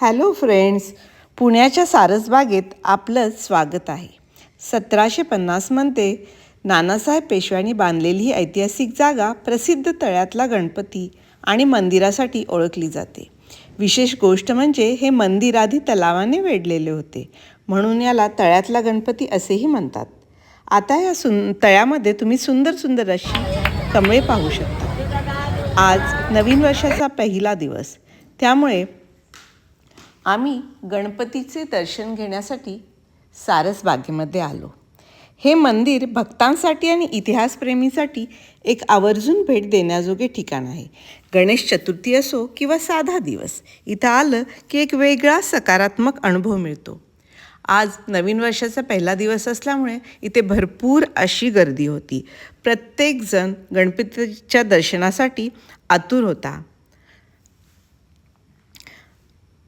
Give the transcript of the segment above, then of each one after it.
Hello friends पुण्याच्या सारसबागेत आपलं स्वागत आहे. सतराशे पन्नासमध्ये नानासाहेब पेशव्यांनी बांधलेली ही ऐतिहासिक जागा प्रसिद्ध तळ्यातला गणपती आणि मंदिरासाठी ओळखली जाते. विशेष गोष्ट म्हणजे हे मंदिर आधी तलावाने वेढलेले होते म्हणून याला तळ्यातला गणपती असेही म्हणतात. आता या सुं तळ्यामध्ये तुम्ही सुंदर सुंदर अशी कमळे पाहू शकता. आज नवीन वर्षाचा पहिला दिवस. त्यामुळे आम्ही गणपतीचे दर्शन घेण्यासाठी सारसबागेमध्ये आलो. हे मंदिर भक्तांसाठी आणि इतिहासप्रेमीसाठी एक आवर्जून भेट देण्याजोगे ठिकाण आहे. गणेश चतुर्थी असो किंवा साधा दिवस इथं आलं की एक वेगळा सकारात्मक अनुभव मिळतो. आज नवीन वर्षाचा पहिला दिवस असल्यामुळे इथे भरपूर अशी गर्दी होती. प्रत्येकजण गणपतीच्या दर्शनासाठी आतुर होता.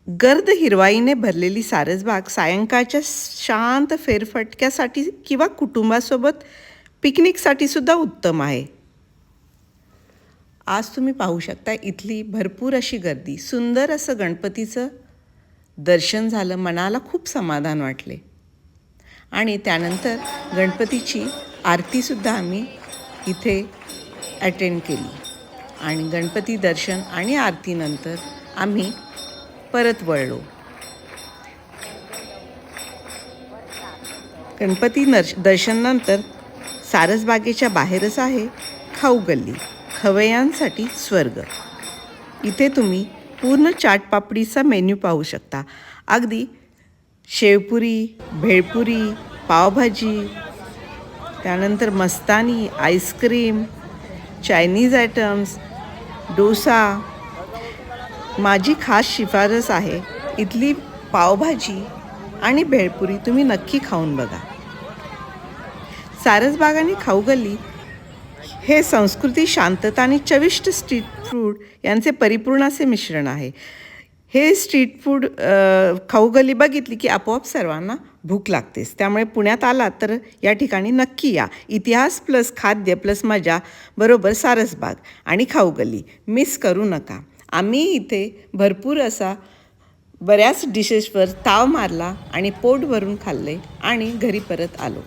गर्द हिरवाईने भरलेली सारसबाग सायंकाळच्या शांत फेरफटक्यासाठी किंवा कुटुंबासोबत पिकनिकसाठी सुद्धा उत्तम आहे. आज तुम्ही पाहू शकता इथली भरपूर अशी गर्दी. सुंदर असं गणपतीचं दर्शन झालं मनाला खूप समाधान वाटले. आणि त्यानंतर गणपतीची आरतीसुद्धा आम्ही इथे अटेंड केली. आणि गणपती दर्शन आणि आरतीनंतर आम्ही परत वळलो. गणपती नर्श दर्शनानंतर सारसबागेच्या बाहेरच आहे खाऊ गल्ली खवयांसाठी स्वर्ग. इथे तुम्ही पूर्ण चाटपापडीचा मेन्यू पाहू शकता. अगदी शेवपुरी भेळपुरी पावभाजी त्यानंतर mastani ice cream Chinese items dosa माझी खास शिफारस आहे. इथली पावभाजी आणि भेळपुरी तुम्ही नक्की खाऊन बघा. सारसबाग आणि खाऊगल्ली हे संस्कृती शांतता आणि चविष्ट स्ट्रीट फूड यांचे परिपूर्ण असे मिश्रण आहे. हे स्ट्रीट फूड खाऊगल्ली बघितली की आपोआप सर्वांना भूक लागतेच. त्यामुळे पुण्यात आलात तर या ठिकाणी नक्की या. इतिहास प्लस खाद्य प्लस मजा बरोबर सारसबाग आणि खाऊगल्ली मिस करू नका. आम्ही इथे भरपूर असा बऱ्याच डिशेसवर ताव मारला आणि पोट भरून खाल्ले आणि घरी परत आलो.